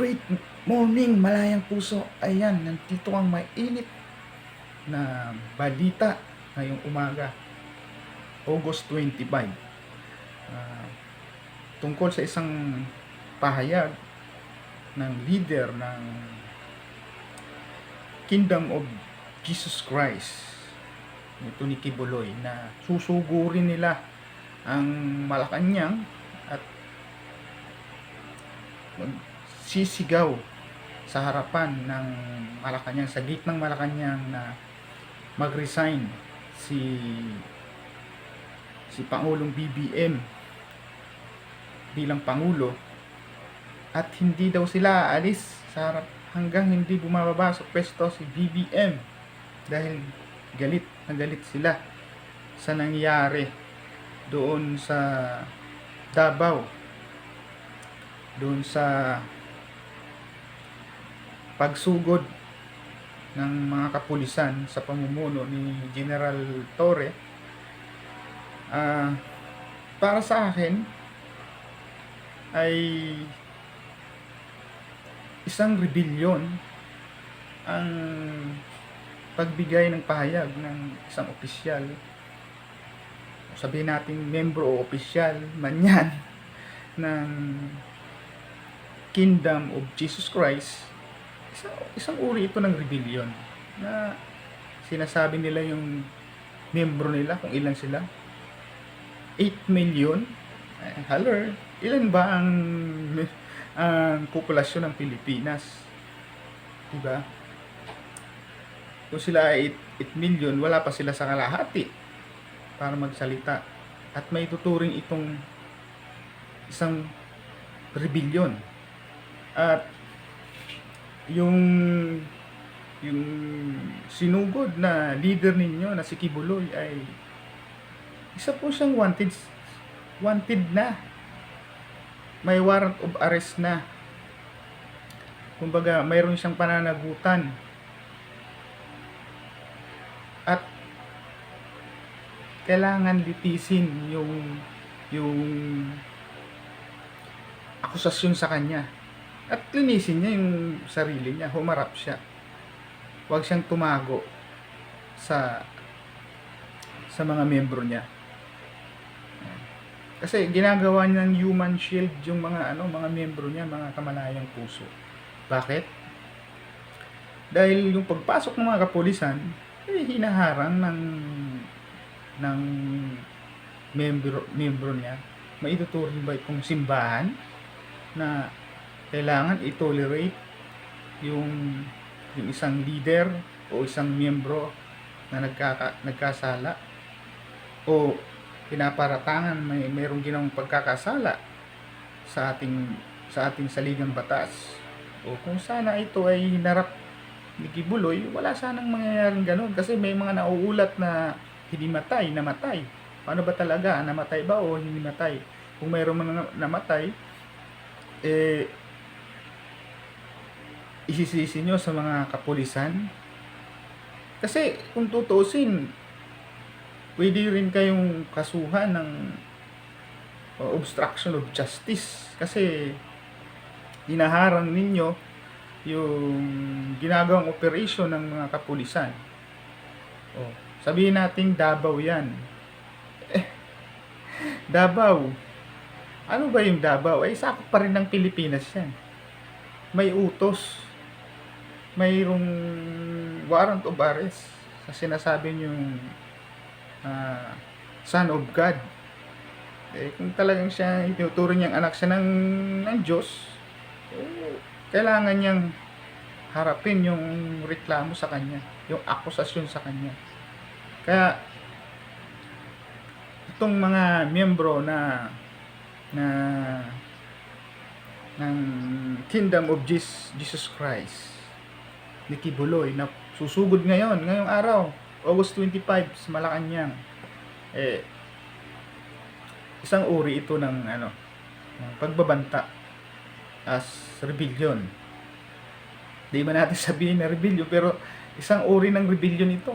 Great morning, malayang puso. Ayan, nandito ang mainit na balita ngayong umaga. August 25. Ah, tungkol sa isang pahayag ng leader ng Kingdom of Jesus Christ ito ni Kibuloy na susugurin nila ang Malacanang at sisigaw sa harapan ng Malacanang, sa gate ng Malacanang na mag-resign si si Pangulong BBM bilang Pangulo at hindi daw sila aalis sa harap hanggang hindi bumababa sa pwesto si BBM dahil galit na galit sila sa nangyari doon sa Davao doon sa pagsugod ng mga kapulisan sa pamumuno ni General Torre ah para sa akin ay isang rebellion ang pagbigay ng pahayag ng isang opisyal. Sabihin natin membro o opisyal man yan ng Kingdom of Jesus Christ isang, isang uri ito ng rebellion na sinasabi nila yung membro nila kung ilan sila. 8 million eh, hello ilan ba ang ang populasyon ng Pilipinas? Diba? Kung sila ay 8, 8 million wala pa sila sa kalahati para magsalita. At may tuturing itong isang rebellion. At yung yung sinugod na leader ninyo na si Kibuloy ay isa po siyang wanted wanted na. May warrant of arrest na. Kumbaga mayroon siyang pananagutan. At kailangan litisin yung yung akusasyon sa kanya at linisin niya yung sarili niya humarap siya. Huwag siyang tumago sa sa mga membro niya. Kasi ginagawa niya ng human shield yung mga ano mga membro niya mga kamalayang puso. Bakit? Dahil yung pagpasok ng mga kapulisan eh, hinaharang ng ng membro membro niya. Maituturing ba itong simbahan na kailangan i-tolerate yung yung isang leader o isang miyembro na nagkaka, nagkasala o pinaparatangan may mayroong ginawang pagkakasala sa ating sa ating saligang batas o kung sana ito ay hinarap ni Kibuloy, wala sanang mangyayaring ganun kasi may mga nauulat na hindi matay, namatay. Paano ba talaga? Namatay ba o hindi matay? Kung mayroong mga namatay, eh, isisisi nyo sa mga kapulisan. Kasi kung tutusin, pwede rin kayong kasuhan ng obstruction of justice. Kasi hinaharang ninyo yung ginagawang operation ng mga kapulisan. Oh, sabihin natin Davao yan. Eh, Davao. Ano ba yung Davao? Ay, sakop pa rin ng Pilipinas yan. May utos. Mayroong warrant of arrest sa sinasabi yung uh, son of God. Eh, kung talagang siya itinuturo niyang anak siya ng, ng Diyos, eh, kailangan niyang harapin yung reklamo sa kanya, yung akusasyon sa kanya. Kaya, itong mga miyembro na na ng Kingdom of Jesus, Jesus Christ ni Kibuloy na susugod ngayon, ngayong araw, August 25 sa Malacanang. Eh, isang uri ito ng ano, ng pagbabanta as rebellion. Di ba natin sabihin na rebellion, pero isang uri ng rebellion ito.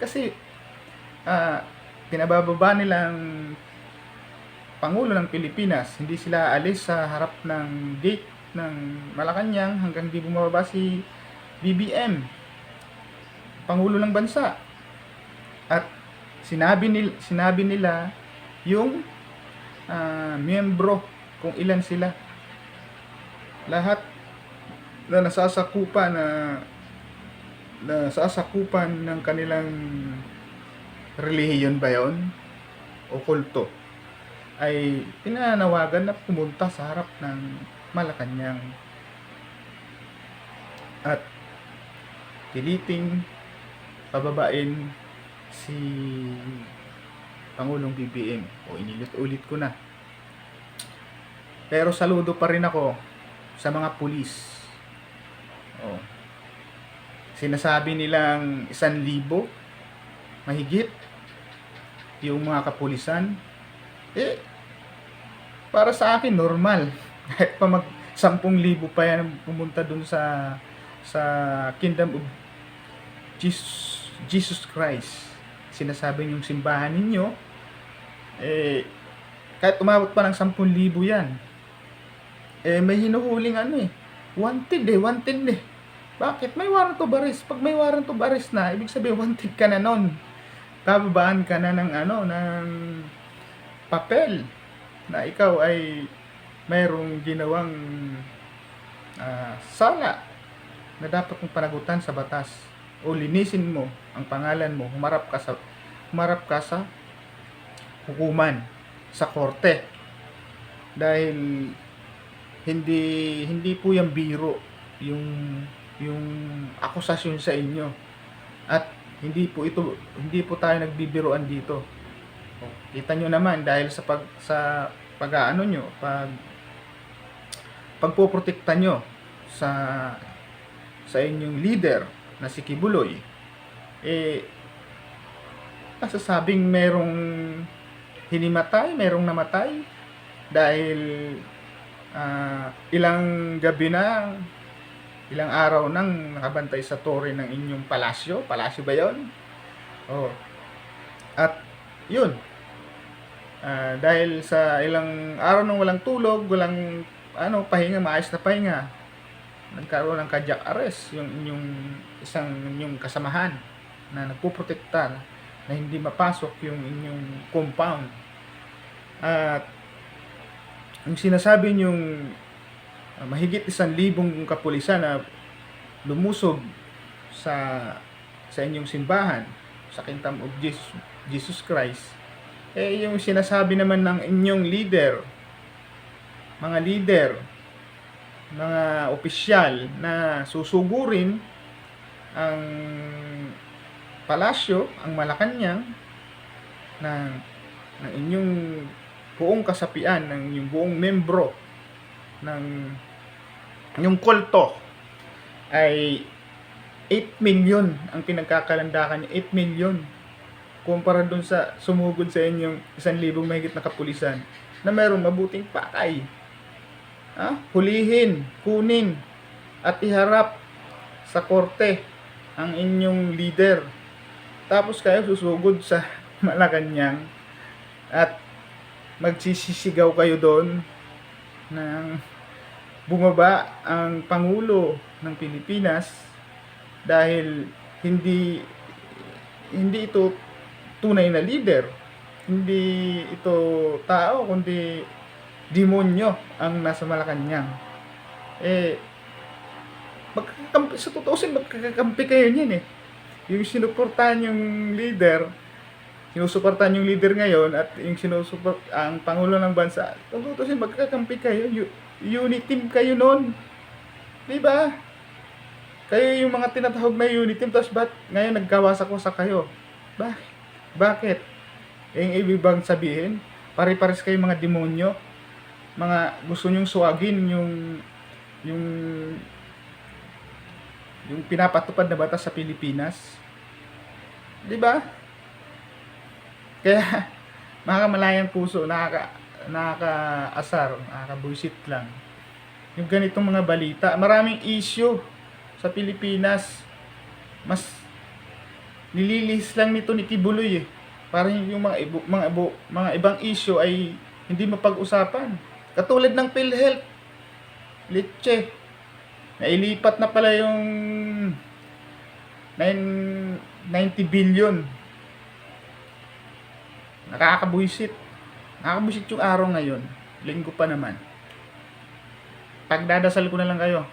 Kasi, ah, pinabababa nilang Pangulo ng Pilipinas, hindi sila alis sa harap ng gate ng Malacanang hanggang di bumababa si BBM, Pangulo ng Bansa. At sinabi, nil, sinabi nila yung ah, miyembro kung ilan sila. Lahat na nasasakupan na nasasakupan ng kanilang relihiyon ba yun? O kulto? ay pinanawagan na pumunta sa harap ng Malacanang at piliting pababain si Pangulong BBM o inilit-ulit ko na. Pero saludo pa rin ako sa mga pulis. O sinasabi nilang isan libo mahigit yung mga kapulisan. Eh, para sa akin, normal. Kahit pa mag 10,000 pa yan pumunta dun sa sa Kingdom of Jesus, Jesus Christ. Sinasabi yung simbahan ninyo, eh, kahit umabot pa ng 10,000 yan, eh, may hinuhuling ano eh. Wanted eh, wanted eh. Bakit? May warrant of arrest. Pag may warrant of arrest na, ibig sabihin wanted ka na nun. Kababaan ka na ng ano, ng papel na ikaw ay mayroong ginawang ah, sala na dapat mong panagutan sa batas o linisin mo ang pangalan mo. Humarap ka sa humarap ka sa hukuman sa korte. Dahil hindi hindi po yung biro yung yung akusasyon sa inyo. At hindi po ito hindi po tayo nagbibiroan dito. Kita nyo naman dahil sa pag sa pag-aano nyo, pag pagpoprotekta nyo sa sa inyong leader na si Kibuloy, eh nasasabing merong hinimatay, merong namatay dahil ah, ilang gabi na ilang araw nang nakabantay sa tore ng inyong palasyo. Palasyo ba 'yon? Oh. At 'yun, Ah, dahil sa ilang araw nang walang tulog, walang ano, pahinga, maayos na pahinga, nagkaroon ng cardiac arrest yung inyong isang inyong kasamahan na nagpoprotekta na hindi mapasok yung inyong compound. At yung sinasabi yung uh, mahigit isang libong kapulisan na lumusob sa sa inyong simbahan sa Kingdom of Jesus, Jesus Christ eh yung sinasabi naman ng inyong leader, mga leader, mga opisyal na susugurin ang palasyo, ang Malacanang ng, ng inyong buong kasapian, ng inyong buong membro ng inyong kulto ay 8 million ang pinagkakalandakan niya, 8 million kumpara dun sa sumugod sa inyong isang libong mahigit na kapulisan na mayroong mabuting pakay. Ha? Hulihin, kunin, at iharap sa korte ang inyong leader. Tapos kayo susugod sa Malacanang at magsisisigaw kayo doon ng bumaba ang Pangulo ng Pilipinas dahil hindi hindi ito tunay na leader. Hindi ito tao, kundi demonyo ang nasa Malacanang. Eh, magkakampi, sa tutusin, magkakampi kayo niyan eh. Yung sinuportahan yung leader, sinusuportahan yung leader ngayon at yung sinusuport ang pangulo ng bansa, tutusin, magkakampi kayo. Unit team kayo noon. Di ba? Kayo yung mga tinatahog na unit team, tapos ba't ngayon nagkawasak-wasak kayo? Bakit? Bakit? Eh, yung ibig bang sabihin, pare-pares kayo mga demonyo, mga gusto nyong suwagin yung yung yung pinapatupad na batas sa Pilipinas. 'Di ba? Kaya mga kamalayang puso, nakaka nakakaasar, nakakabuisit lang. Yung ganitong mga balita, maraming issue sa Pilipinas. Mas nililis lang nito ni Kibuloy eh. Parang yung mga ibo, mga ibo, mga ibang issue ay hindi mapag-usapan. Katulad ng PhilHealth. Leche. Nailipat na pala yung 9, 90 billion. Nakakabuisit. Nakakabuisit yung araw ngayon. Linggo pa naman. Pagdadasal ko na lang kayo.